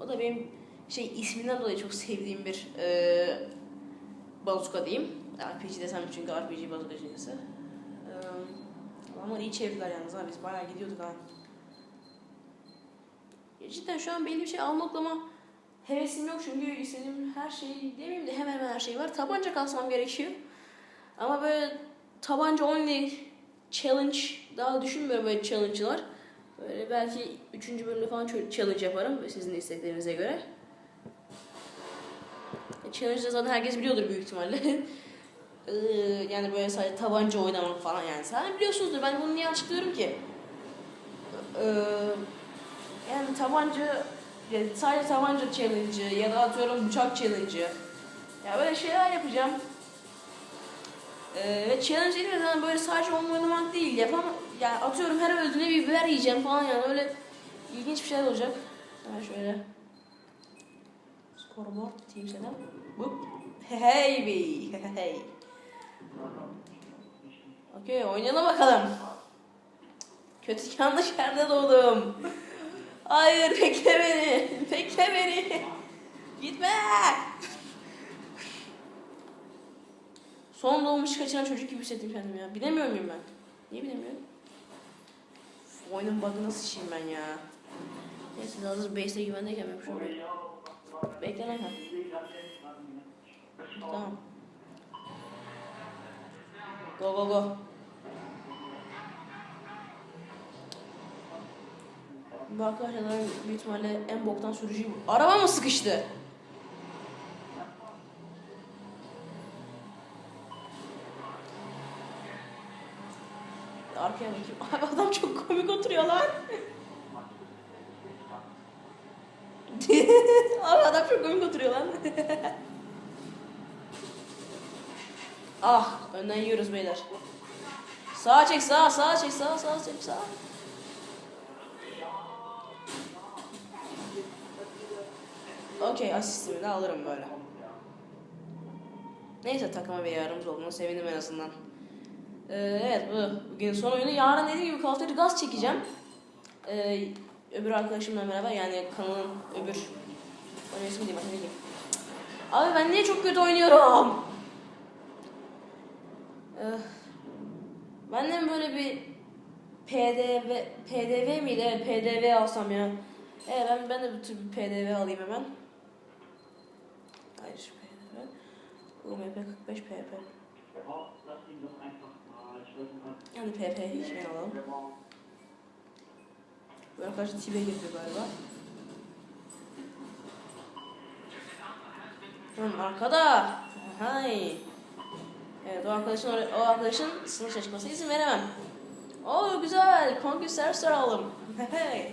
O da benim şey isminden dolayı çok sevdiğim bir e, bazuka diyeyim. RPG desem çünkü RPG bazukacısı. E, ama iyi çevirdiler yalnız ha biz bayağı gidiyorduk ha. Ya cidden şu an belli bir şey almaklama hevesim yok çünkü istediğim her şey demeyeyim de hemen hemen her şey var. Tabanca kasmam gerekiyor. Ama böyle tabanca only challenge daha düşünmüyorum böyle challenge'lar. Böyle belki 3. bölümde falan challenge yaparım sizin isteklerinize göre. E, Challenge'da zaten herkes biliyordur büyük ihtimalle. Yani böyle sadece tabanca oynamak falan yani. Zaten biliyorsunuzdur ben bunu niye açıklıyorum ki? Yani tabanca yani sadece tabanca challenge'ı ya da atıyorum bıçak challenge'ı. Ya böyle şeyler yapacağım. Ee, ve challenge zaman böyle sadece onu oynamak değil. Yapam yani atıyorum her öldüğünde bir biber yiyeceğim falan yani öyle ilginç bir şeyler olacak. Hemen şöyle. Scoreboard team setup. Boop. Hey be. Hey. Okey oynayalım bakalım. Kötü yanlış yerde doğdum. Hayır bekle beni. Bekle beni. Gitme. Son doğmuş kaçıran çocuk gibi hissettim kendimi ya. Bilemiyor muyum ben? Niye bilemiyorum? Oyunun bug'ına sıçayım ben ya. Neyse hazır base'de güvendeyken ben şunu Bekle lan. Tamam. Go go go. Bu arkadaşlar büyük ihtimalle en boktan sürücü bu. Araba mı sıkıştı? Arkaya bakayım. Abi adam çok komik oturuyor lan. Abi adam çok komik oturuyor lan. ah önden yiyoruz beyler. Sağa çek sağa sağa çek sağa sağa çek sağa. Okey asistimi de alırım böyle. Neyse takıma bir yardımcı olduğuna sevindim en azından. Ee, evet bu bugün son oyunu. Yarın dediğim gibi Call of Gaz çekeceğim. Ee, öbür arkadaşımla beraber yani kanalın öbür oyun ismi diyeyim, ne. Abi ben niye çok kötü oynuyorum? Ee, ben de böyle bir PDV PDV miydi? Evet PDV alsam ya. Evet ben, ben de bu tür bir PDV alayım hemen. Hayır PDV. UMP 45 PP. Yani PP için alalım. Bu arkadaş tibe girdi galiba. Hı, arkada. Hay. Evet o arkadaşın o arkadaşın sınıf çıkmasına izin veremem. Oo güzel. Conquest Service alalım. Hey.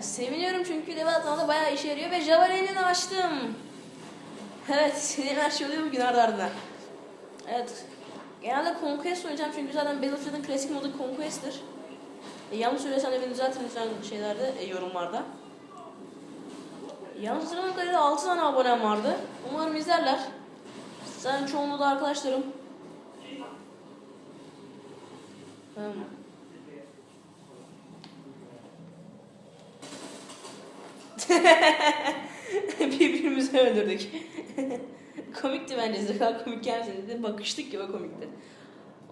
Seviniyorum çünkü level atlamada bayağı işe yarıyor ve Javelini açtım. Evet, istediğim her şey oluyor bugün ardı ardına. Evet, genelde Conquest oynayacağım çünkü zaten Battlefield'ın klasik modu Conquest'tir. E, yanlış söylesem de beni düzeltin lütfen şeylerde, e, yorumlarda. Yanlış hatırlamam kadarıyla 6 tane abonem vardı. Umarım izlerler. Zaten çoğunluğu da arkadaşlarım. Hmm. Birbirimizi öldürdük. Komikti bence. Zeka komik gelsin dedi. Bakıştık gibi komikti.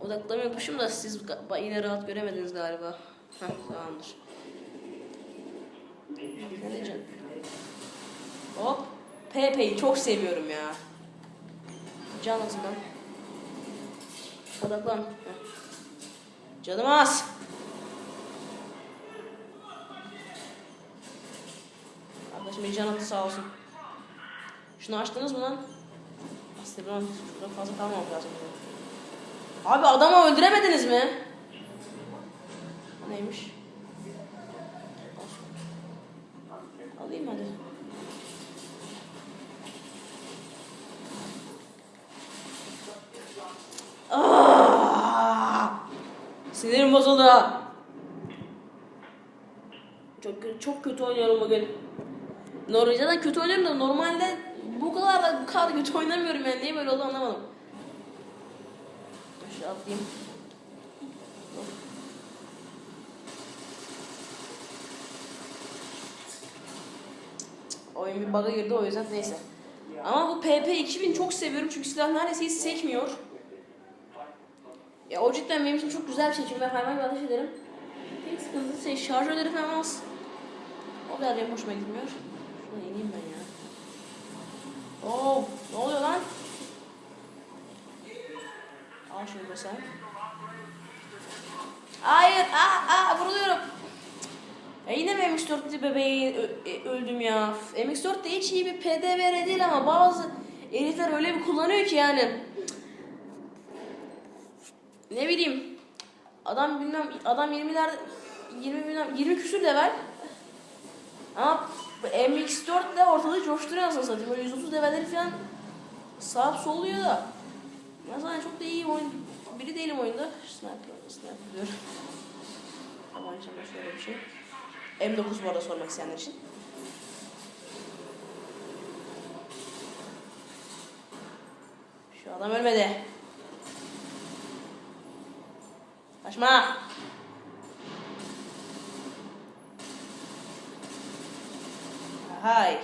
Odaklamıyormuşum da siz yine rahat göremediniz galiba. Heh, tamamdır. Ne diyeceğim? Hop. Pepe'yi çok seviyorum ya. Can azından. Odaklan. Heh. Canım az. Arkadaşım bir can attı sağ olsun. Şunu açtınız mı lan? Ben şuradan fazla kalmamak lazım. Abi adamı öldüremediniz mi? Neymiş? Alayım hadi. Aa! Sinirim bozuldu. Çok çok kötü oynuyorum bugün. Zaten kötü oynuyorum da normalde kadar da bu kadar kötü oynamıyorum yani niye böyle oldu anlamadım. Şöyle atlayayım. oyun bir bug'a girdi o yüzden neyse. Ama bu PP 2000 çok seviyorum çünkü silah neredeyse hiç sekmiyor. Ya o cidden benim için çok güzel bir şey çünkü ben hayvan gibi ateş ederim. Tek sıkıntısı şey şarjörleri falan az. O kadar benim hoşuma gitmiyor. Şuna ineyim ben. Oo, ne oluyor lan? Al şunu mesela. Hayır, aa, aa, vuruluyorum. Ya yine mi MX4 bebeği e, öldüm ya. MX4 de hiç iyi bir PDVR değil ama bazı herifler öyle bir kullanıyor ki yani. Ne bileyim. Adam bilmem adam 20'ler 20 bilmem 20 küsür level. Ama MX4 ile ortalığı coşturuyor aslında satayım. Böyle 130 levelleri falan sağ soluyor da. Ben zaten çok da iyi oyun biri değilim oyunda. Sniper, sniper diyorum. Tabancamda şöyle bir şey. M9 bu arada sormak isteyenler için. Şu adam ölmedi. Kaçma. Hay.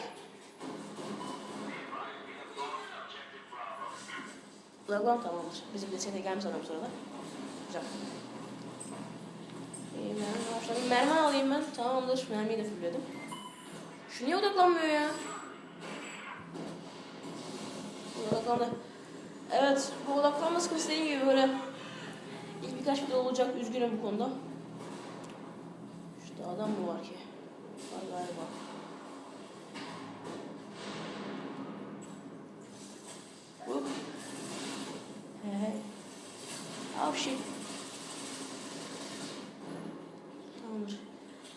Lagon tamamdır. Bizim de sene gelmiş adam sırada. Güzel. İyi mermi. Tabii mermi alayım ben. Tamamdır. Mermiyi de fullledim. Şu niye odaklanmıyor ya? Odaklandı. Evet. Bu odaklanma sıkıntısı dediğim gibi böyle ilk birkaç video olacak. Üzgünüm bu konuda. Şurada adam mı var ki? Var galiba. Bu. Hey hey. Oh shit. Tamamdır.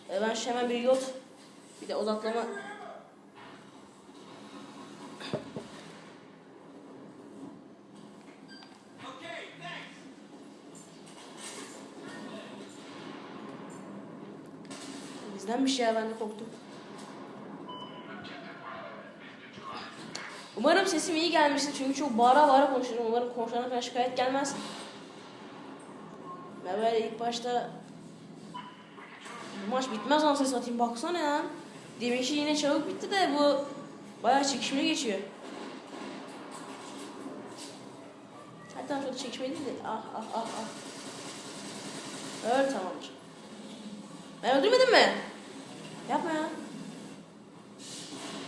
E ben şimdi hemen bir yol bir de odaklama Bizdenmiş ya ben de korktum. Umarım sesim iyi gelmiştir çünkü çok bağıra bağıra konuşuyorum. Umarım falan şikayet gelmez. Böyle ilk başta bu maç bitmez anasını satayım baksana ya. Deminki yine çabuk bitti de bu bayağı çekişmeli geçiyor. Hatta şurada çekişmeli değil de ah ah ah ah. Öl tamamdır. Ben öldürmedim mi? Yapma ya.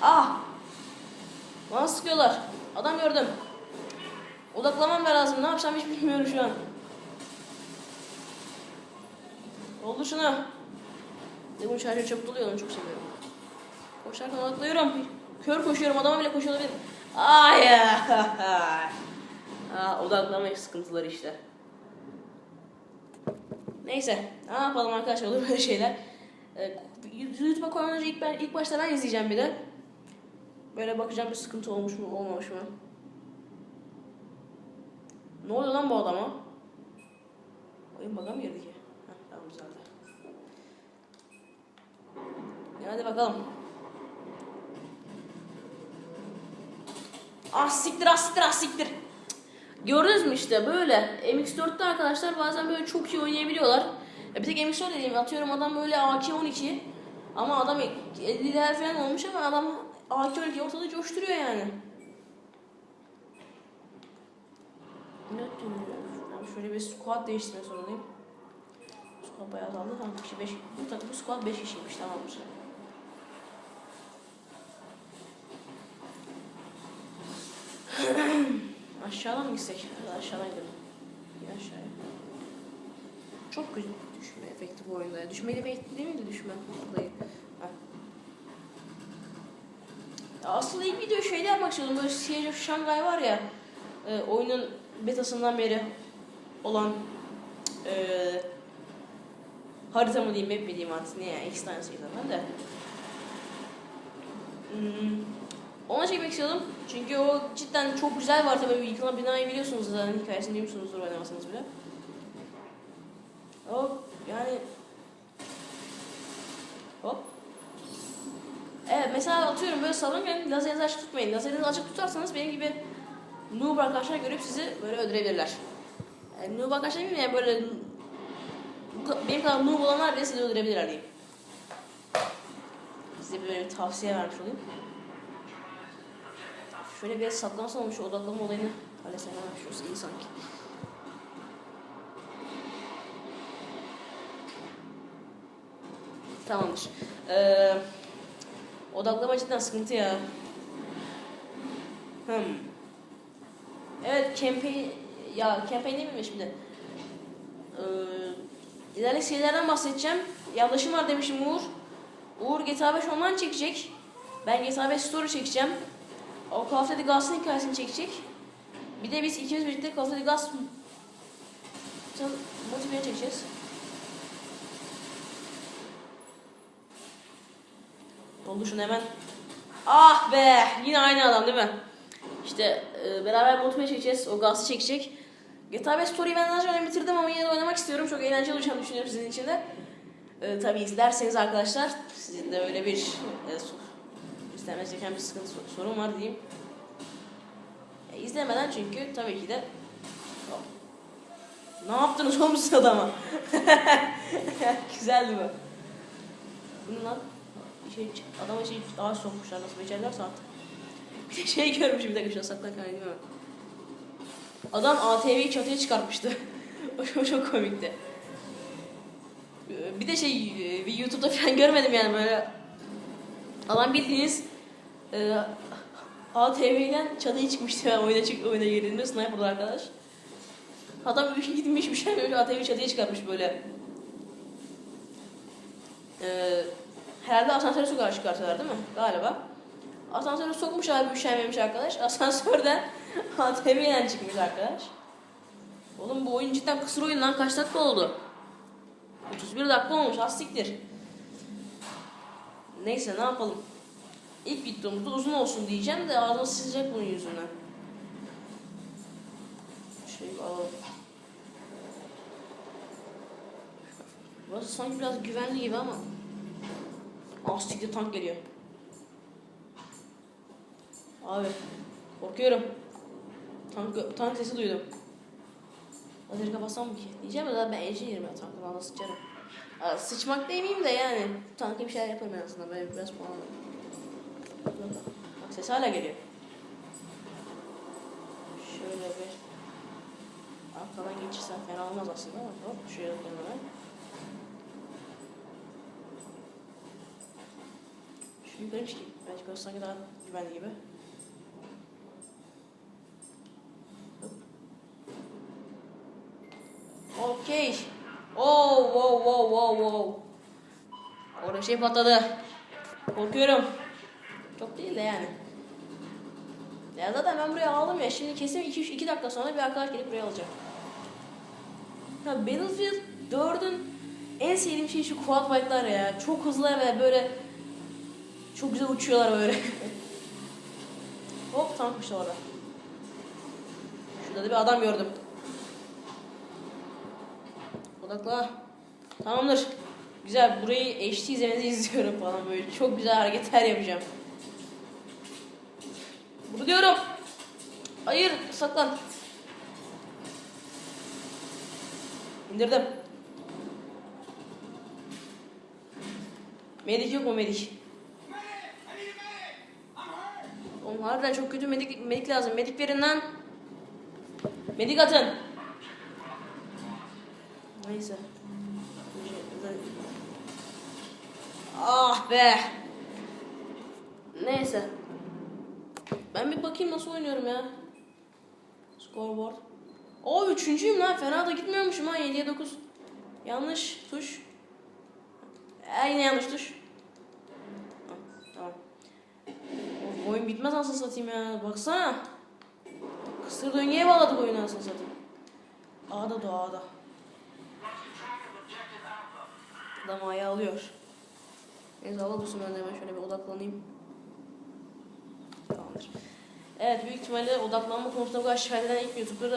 Ah! Bana sıkıyorlar. Adam gördüm. Odaklamam lazım. Ne yapacağım hiç bilmiyorum şu an. Oldu şunu. De bunun şarjı çabuk doluyor onu çok seviyorum. Koşarken odaklıyorum. Kör koşuyorum adama bile koşuyor olabilir. Ay. Aa, odaklama sıkıntıları işte. Neyse. Ne yapalım arkadaşlar olur böyle şeyler. Ee, YouTube'a koymadan önce ilk, ben, ilk başta ben izleyeceğim bir de. Böyle bakacağım bir sıkıntı olmuş mu olmamış mı. Ne oluyor lan bu adama? Oyun baga ki? Heh, tamam güzeldi. Ya hadi bakalım. Ah siktir ah siktir ah siktir. Gördünüz mü işte böyle. MX4'te arkadaşlar bazen böyle çok iyi oynayabiliyorlar. Ya bir tek MX4 dediğim atıyorum adam böyle AK-12 ama adam 50 level falan olmuş ama adam AK-12 ortalığı coşturuyor yani. Şöyle bir squad değiştirme sorunayım. Squad bayağı azaldı. Tamam kişi 5. Bu takım squad 5 kişiymiş tamamdır. Aşağıdan mı gitsek? Aşağıdan gidelim. Bir aşağıya. Çok güzel düşme efekti bu oyunda. Düşme efekti değil miydi düşme olayı? Aslında ilk video şeyde yapmak istiyordum. Böyle Siege of Shanghai var ya. E, oyunun betasından beri olan e, harita mı diyeyim, map mi diyeyim artık ne ya. İkisi şey zaten de. Hmm. Ona çekmek istiyordum. Çünkü o cidden çok güzel var tabii. Yıkılan binayı biliyorsunuz zaten. Hikayesini duymuşsunuzdur oynamasanız bile. Hop yani Hop. Evet mesela atıyorum böyle salonken lazerinizi açık tutmayın. Lazerinizi açık tutarsanız benim gibi noob arkadaşlar görüp sizi böyle öldürebilirler. Yani noob arkadaşlar mi yani böyle benim kadar noob olanlar bile sizi öldürebilirler diyeyim. Size böyle bir tavsiye vermiş olayım. Şöyle bir saklansam olmuş odaklanma olayını halletsem hemen şurası iyi sanki. Tamamdır. Ee, odaklama cidden sıkıntı ya. Hmm. Evet campaign ya campaign değil mi şimdi? Ee, ileride şeylerden bahsedeceğim. Yanlışım var demişim Uğur. Uğur GTA 5 online çekecek. Ben GTA 5 story çekeceğim. O Call of Duty Gas'ın hikayesini çekecek. Bir de biz ikimiz birlikte Call of Duty Gas multiplayer çekeceğiz. Oldu şunu hemen. Ah be! Yine aynı adam değil mi? İşte e, beraber multiplayer çekeceğiz. O Gas'ı çekecek. GTA 5 Story'yi ben daha önce bitirdim ama yine de oynamak istiyorum. Çok eğlenceli olacağını düşünüyorum sizin için de. E, tabii izlerseniz arkadaşlar sizin de öyle bir e, istemez gereken bir sıkıntı sor- sorun var diyeyim. E, izlemeden çünkü tabii ki de Hop. ne yaptınız oğlum adama? Güzeldi bu. Bu ne lan? Şey, adama şey ağaç sokmuşlar nasıl becerlerse artık. Bir de şey görmüşüm bir dakika şuna saklan kaynıyor. Adam ATV'yi çatıya çıkartmıştı. o çok, çok komikti. Bir de şey e, YouTube'da falan görmedim yani böyle. Adam bildiğiniz e, ATV'den çatıya çıkmıştı yani oyuna çık oyuna girdiğinde sniper'da arkadaş. Adam bir şey gitmiş bir şey yapmış ATV çatıya çıkartmış böyle. Ee, herhalde asansöre sokağa çıkartıyorlar değil mi? Galiba. Asansöre sokmuş abi üşenmemiş arkadaş. Asansörden ATV'den çıkmış arkadaş. Oğlum bu oyun cidden kısır oyun lan kaç dakika oldu? 31 dakika olmuş az siktir. Neyse ne yapalım. İlk videomuzda uzun olsun diyeceğim de ağzıma sızacak bunun yüzünden. Şey alalım. Burası sanki biraz güvenli gibi ama. Siktir tank geliyor. Abi korkuyorum. Tank, tank sesi duydum. Lazeri kapatsam mı ki? Diyeceğim ya ben ece yerim ya tankın ağzına sıçarım. Aa, sıçmak demeyeyim de yani tanka bir şeyler yaparım en azından böyle biraz puan alırım. Bak ses hala geliyor. Şöyle bir arkadan geçirsen fena olmaz aslında ama hop şöyle kenara. Şu yukarıymış ki. Bence burası sanki daha güvenli gibi. Okey. Oh, wow, wow, wow, wow. Orada şey patladı. Korkuyorum. Çok değil de yani. Ya zaten ben buraya aldım ya. Şimdi kesin 2 dakika sonra bir arkadaş gelip buraya alacak. Ya Battlefield 4'ün en sevdiğim şey şu quad bike'lar ya. Çok hızlı ve böyle çok güzel uçuyorlar böyle. Hop tankmış orada. Şurada da bir adam gördüm. Odakla. Tamamdır. Güzel. Burayı HD izlemenizi izliyorum falan böyle. Çok güzel hareketler yapacağım. Diyorum. Hayır. Saklan. İndirdim. Medik yok mu medik? Oğlum harbiden çok kötü medik, medik lazım. Medik verin lan. Medik atın. Neyse. Ah be. Neyse. Ben bir bakayım nasıl oynuyorum ya. Scoreboard. O üçüncüyüm lan. Fena da gitmiyormuşum ha. 7'ye 9. Yanlış tuş. Ee, yine yanlış tuş. Tamam. Of, oyun bitmez anasını satayım ya. Baksana. Kısır döngüye bağladık oyunu anasını satayım. A'da da A'da. Adam ayağı alıyor. Neyse hava ben de hemen şöyle bir odaklanayım. Evet büyük ihtimalle odaklanma konusunda bu kadar şikayet eden ilk YouTuber